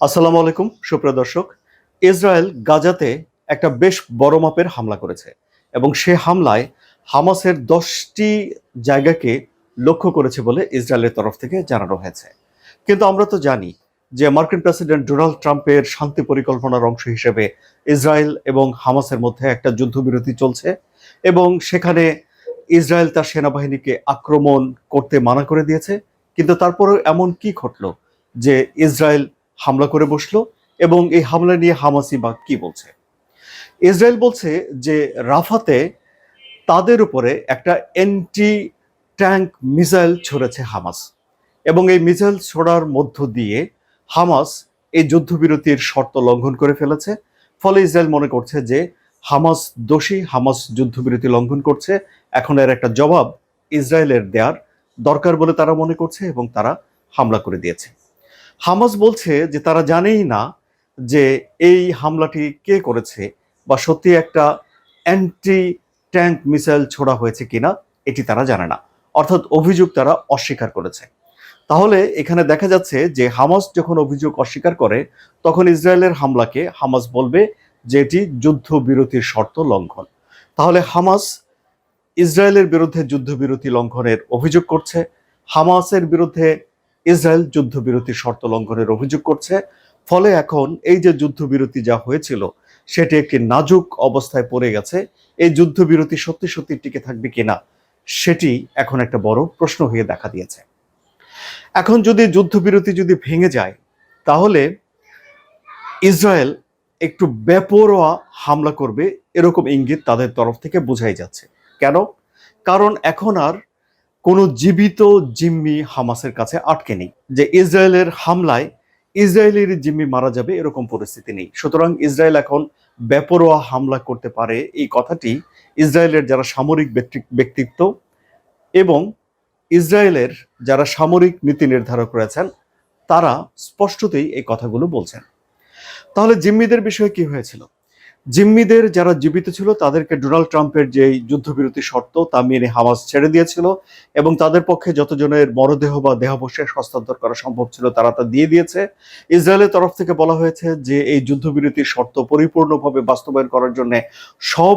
আসসালামু আলাইকুম, সুপ্রিয় দর্শক। ইসরায়েল গাজাতে একটা বেশ বড় মাপের হামলা করেছে এবং সে হামলায় হামাসের দশটি জায়গাকে লক্ষ্য করেছে বলে ইসরায়েলের তরফ থেকে জানানো হয়েছে। কিন্তু আমরা তো জানি যে মার্কিন প্রেসিডেন্ট ডোনাল্ড ট্রাম্পের শান্তি পরিকল্পনার অংশ হিসেবে ইসরায়েল এবং হামাসের মধ্যে একটা যুদ্ধবিরতি চলছে এবং সেখানে ইসরায়েল তার সেনাবাহিনীকে আক্রমণ করতে মানা করে দিয়েছে। কিন্তু তারপরেও এমন কি ঘটলো যে ইসরায়েল হামলা করে বসল এবং এই হামলা নিয়ে হামাসি বা কি বলছে? ইসরায়েল বলছে যে রাফাতে তাদের উপরে একটা অ্যান্টি ট্যাঙ্ক মিসাইল ছড়েছে হামাস এবং এই মিসাইল ছোড়ার মধ্য দিয়ে হামাস এই যুদ্ধবিরতির শর্ত লঙ্ঘন করে ফেলেছে। ফলে ইসরায়েল মনে করছে যে হামাস দোষী, হামাস যুদ্ধবিরতি লঙ্ঘন করছে। এখন এর একটা জবাব ইসরায়েলের দেয়ার দরকার বলে তারা মনে করছে এবং তারা হামলা করে দিয়েছে। হামাস বলছে যে তারা জানেই না যে এই হামলাটি কে করেছে বা সত্যি একটা অ্যান্টি ট্যাঙ্ক মিসাইল ছোড়া হয়েছে কিনা এটি তারা জানে না। অর্থাৎ অভিযোগ তারা অস্বীকার করেছে। তাহলে এখানে দেখা যাচ্ছে যে হামাস যখন অভিযোগ অস্বীকার করে, তখন ইসরায়েলের হামলাকে হামাস বলবে যে এটি যুদ্ধবিরতির শর্ত লঙ্ঘন। তাহলে হামাস ইসরায়েলের বিরুদ্ধে যুদ্ধবিরতি লঙ্ঘনের অভিযোগ করছে, হামাসের বিরুদ্ধে ইসরায়েল যুদ্ধবিরতি শর্ত লঙ্ঘনের অভিযোগ করছে। ফলে এখন এই যে যুদ্ধবিরতি যা হয়েছিল, সেটি একটি নাজুক অবস্থায় পড়ে গেছে। এই যুদ্ধবিরতি সত্যি সত্যি টিকে থাকবে কিনা, সেটি এখন একটা বড় প্রশ্ন হয়ে দেখা দিয়েছে। এখন যদি যুদ্ধবিরতি যদি ভেঙে যায়, তাহলে ইসরায়েল একটু বেপরোয়া হামলা করবে, এরকম ইঙ্গিত তাদের তরফ থেকে বোঝাই যাচ্ছে। কেন? কারণ এখন আর কোনো জীবিত জিম্মি হামাসের কাছে আটকে নেই যে ইসরায়েলের হামলায় ইসরায়েলের জিম্মি মারা যাবে এরকম পরিস্থিতি নেই। সুতরাং ইসরায়েল এখন বেপরোয়া হামলা করতে পারে এই কথাটি ইসরায়েলের যারা সামরিক ব্যক্তি- ব্যক্তিত্ব এবং ইসরায়েলের যারা সামরিক নীতি নির্ধারক রয়েছেন, তারা স্পষ্টতই এই কথাগুলো বলছেন। তাহলে জিম্মিদের বিষয়ে কি হয়েছিল? জিম্মিদের যারা জীবিত ছিল, তাদেরকে ডোনাল্ড ট্রাম্পের যে যুদ্ধবিরতি শর্ত, তা মেনে হামাস ছেড়ে দিয়েছিল এবং তাদের পক্ষে যতজনের মরদেহ বা দেহাবশেষ হস্তান্তর করা সম্ভব ছিল, তারা তা দিয়ে দিয়েছে। ইসরায়েলের তরফ থেকে বলা হয়েছে যে, এই যুদ্ধবিরতির শর্ত পরিপূর্ণভাবে বাস্তবায়ন করার জন্য সব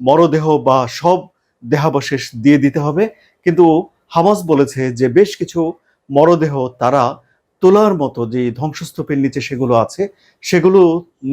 মরদেহ বা সব দেহাবশেষ দিয়ে দিতে হবে। কিন্তু হামাস বলেছে যে, বেশ কিছু মরদেহ তারা তোলার মতো যে ধ্বংসস্তূপের নিচে সেগুলো আছে, সেগুলো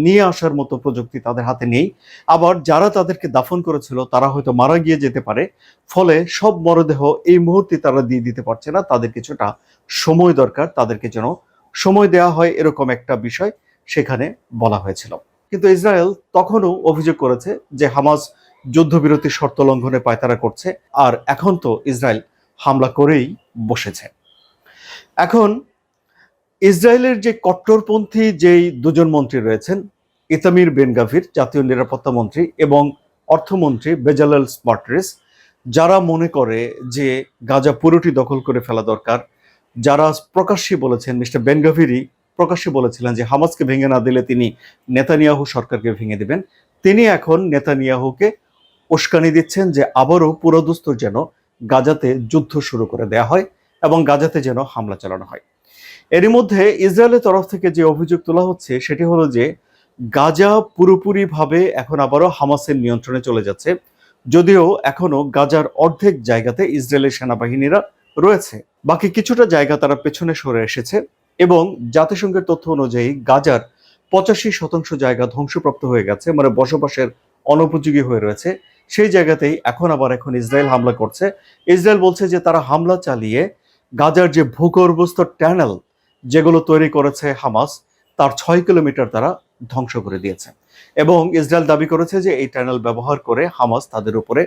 নিয়ে আসার মতো প্রযুক্তি তাদের হাতে নেই। আবার যারা তাদেরকে দাফন করেছিল, তারা হয়তো মারা গিয়ে যেতে পারে। ফলে সব মরদেহ এই মুহূর্তে তারা দিয়ে দিতে পারছে না। তাদের কিছুটা সময় দরকার, তাদেরকে যেন সময় দেওয়া হয় এরকম একটা বিষয় সেখানে বলা হয়েছিল। কিন্তু ইসরায়েল তখনও অভিযোগ করেছে যে হামাস যুদ্ধবিরতির শর্ত লঙ্ঘনে পায়তারা করছে, আর এখন তো ইসরায়েল হামলা করেই বসেছে। এখন ইসরায়েলের যে কট্টরপন্থী যেই দুজন মন্ত্রী রয়েছেন, ইতামির বেন গাভির, জাতীয় নিরাপত্তা মন্ত্রী এবং অর্থমন্ত্রী বেজালাল স্মার্টরেস, যারা মনে করে যে গাজা পুরোটি দখল করে ফেলা দরকার, যারা প্রকাশ্যে বলেছেন, মিস্টার বেনগাভিরি প্রকাশ্যে বলেছিলেন যে হামাসকে ভেঙে না দিলে তিনি নেতানিয়াহু সরকারকে ভেঙে দেবেন। তিনি এখন নেতানিয়াহুকে উস্কানি দিচ্ছেন যে আবারও পুরোদস্তুর যেন গাজাতে যুদ্ধ শুরু করে দেয়া হয় এবং গাজাতে যেন হামলা চালানো হয়। এরই মধ্যে ইসরায়েলের তরফ থেকে যে অভিযোগ তোলা হচ্ছে, সেটি হলো যে গাজা পুরোপুরিভাবে এখন আবারও হামাসের নিয়ন্ত্রণে চলে যাচ্ছে। যদিও এখনও গাজার অর্ধেক জায়গাতে ইসরায়েলের সেনাবাহিনীরা রয়েছে। বাকি কিছুটা জায়গা তারা পেছনে সরে এসেছে এবং জাতিসংঘের তথ্য অনুযায়ী গাজার পঁচাশি শতাংশ জায়গা ধ্বংসপ্রাপ্ত হয়ে গেছে মানে বসবাসের অনুপযোগী হয়ে রয়েছে। সেই জায়গাতেই এখন আবার এখন ইসরায়েল হামলা করছে। ইসরায়েল বলছে যে তারা হামলা চালিয়ে গাজার যে ভূগর্ভস্থ ট্যানেল যেগুলো তৈরি করেছে হামাস, তার ছয় কিলোমিটার তারা ধ্বংস করে দিয়েছে। এবং ইসরায়েল দাবি করেছে যে এই ট্যানেল ব্যবহার করে হামাস তাদের উপরে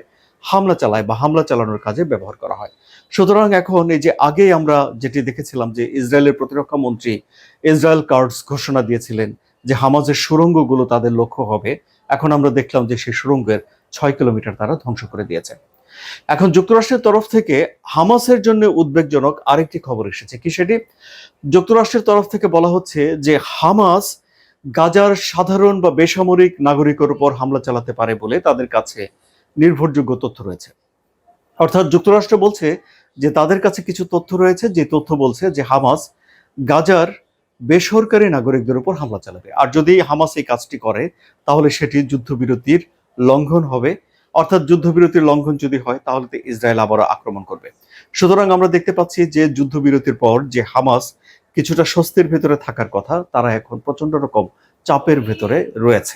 হামলা চালায় বা হামলা চালানোর কাজে ব্যবহার করা হয়। সুতরাং এখন এই যে আগেই আমরা যেটি দেখেছিলাম যে ইসরায়েলের প্রতিরক্ষা মন্ত্রী ইসরায়েল কার্ডস ঘোষণা দিয়েছিলেন যে হামাজের সুরঙ্গগুলো তাদের লক্ষ্য হবে। এখন আমরা দেখলাম যে সেই সুরঙ্গের ছয় কিলোমিটার তারা ধ্বংস করে দিয়েছে। এখন যুক্তরাষ্ট্রের তরফ থেকে হামাসের জন্য উদ্বেগজনক আরেকটি খবর এসেছে। কি সেটি? যুক্তরাষ্ট্রের তরফ থেকে বলা হচ্ছে যে হামাস গাজার সাধারণ বা বেসামরিক নাগরিকের উপর হামলা চালাতে পারে বলে তাদের কাছে নির্ভরযোগ্য তথ্য রয়েছে। অর্থাৎ যুক্তরাষ্ট্র বলছে যে তাদের কাছে কিছু তথ্য রয়েছে, যে তথ্য বলছে যে হামাস গাজার বেসরকারি নাগরিকদের উপর হামলা চালাবে। আর যদি হামাস এই কাজটি করে, তাহলে সেটি যুদ্ধবিরতির লঙ্ঘন হবে। অর্থাৎ যুদ্ধবিরতির লঙ্ঘন যদি হয়, তাহলে তো ইসরায়েল আবারও আক্রমণ করবে। সুতরাং আমরা দেখতে পাচ্ছি যে যুদ্ধবিরতির পর যে হামাস কিছুটা স্বস্তির ভেতরে থাকার কথা, তারা এখন প্রচণ্ড রকম চাপের ভেতরে রয়েছে।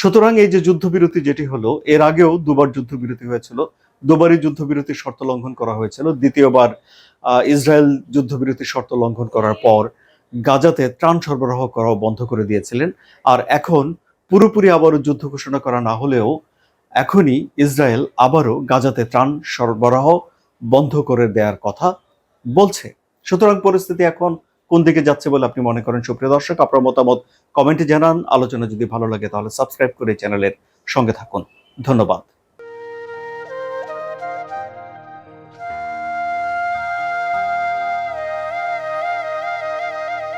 সুতরাং এই যে যুদ্ধবিরতি যেটি হলো, এর আগেও দুবার যুদ্ধবিরতি হয়েছিল। দুবারই যুদ্ধবিরতির শর্ত লঙ্ঘন করা হয়েছিল। দ্বিতীয়বার ইসরায়েল যুদ্ধবিরতির শর্ত লঙ্ঘন করার পর গাজাতে ত্রাণ সরবরাহ করাও বন্ধ করে দিয়েছিলেন। আর এখন পুরোপুরি আবারও যুদ্ধ ঘোষণা করা না হলেও এখনই ইসরায়েল আবারও গাজাতে ত্রাণ সরবরাহ বন্ধ করে দেওয়ার কথা বলছে। সুতরাং পরিস্থিতি এখন কোন দিকে যাচ্ছে বলে আপনি মনে করেন? সুপ্রিয় দর্শক, আপনার মতামত কমেন্টে জানান। আলোচনা যদি ভালো লাগে তাহলে সাবস্ক্রাইব করে চ্যানেলের সঙ্গে থাকুন। ধন্যবাদ।